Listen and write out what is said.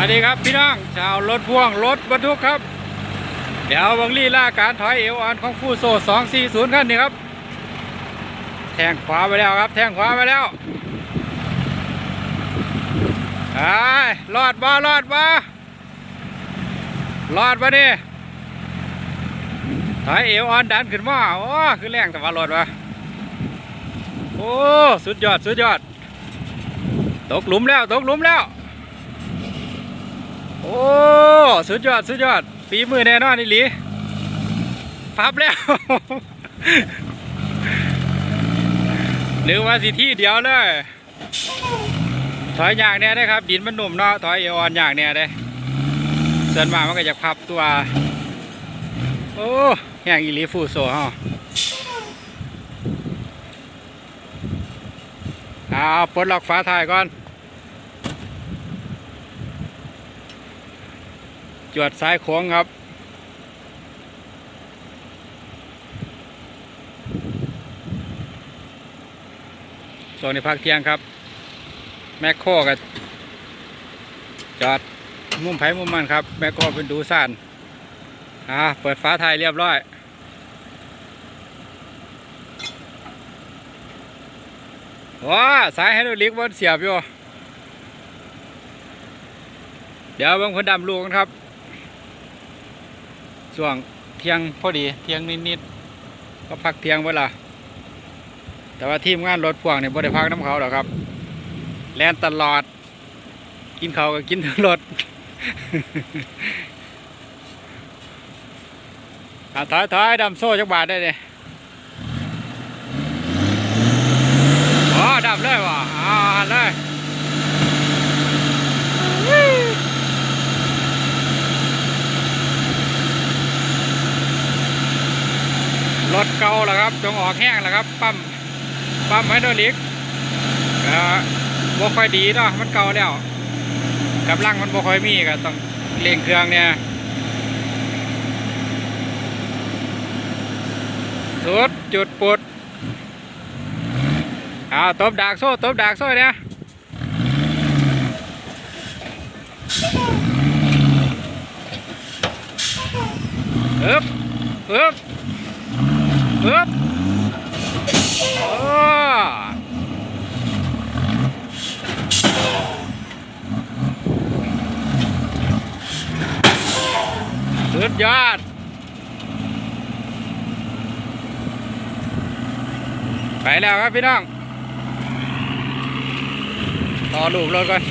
วัสดีครับพี่น้องชาวรถพ่วงรถบรรทุกครับ เดี๋ยวบังลี่ล่าการถอยเอวออนของฟูโซ240คันนี้ครับ แทงขวาไปแล้วครับ แทงขวาไปแล้วไอ้รอดบ่รอดบ่รอดบ่นี่ถอยเอวออนดันขึ้นมาโอ้คือแรงแต่ว่ารอดวะโอ้ สุดยอด สุดยอด ตกหลุมแล้ว ตกหลุมแล้ว โอ้ สุดยอด สุดยอด ฝีมือแน่นอนอีหลีพับแล้ว หรือว่าสิที่เดียวเลย ถอยอย่างแน่ได้ครับ ดินมันหนุ่มเนาะ ถอยเอออนอย่างแน่ได้ส่วนมากมันก็จะพับตัว โอ้แห้งอีหลีฟูโซฮะเอาปลดล็อกฝาท้ายก่อน จวดซ้ายโค้งครับ ส่วนในภาคเที่ยงครับ แมคโครกับจอดมุมไผ่มุมมันครับ แมคโครเป็นดูซ่านอ่าเปิดฟ้าไทยเรียบร้อยว้าสายไฮดรอลิกบนเสียบอยู่ เดี๋ยวบางคนดำลูกครับ ช่วงเที่ยงพอดีเที่ยงนิดๆก็พักเที่ยงเวลาแต่ว่าทีมงานรถพ่วงเนี่ยบ่ได้พักน้ำเขาหรอกครับแลนตลอด กินเขาก็กินทั้งรถอะถอยถอยดำโซ่จักบาทได้เลยอ๋อดำเลยว่ะอ่าเลย ถเก่าแล้วครับจงออกแห้งแล้วครับ ปั๊มปั๊มไฮดรอลิกก็บ่ค่อยดีเนาะมันเก่าแล้วกำลังมันบ่ค่อยมีก็ต้องเร่งเครื่องเนี่ยสุดจุดปุดเอาตบดากโซ่ตบดากโซ่เนี่ยอึบอึบ ปึ๊บโอ้สุดยอด ไปแล้วครับพี่น้อง ต่อลูกรถก่อน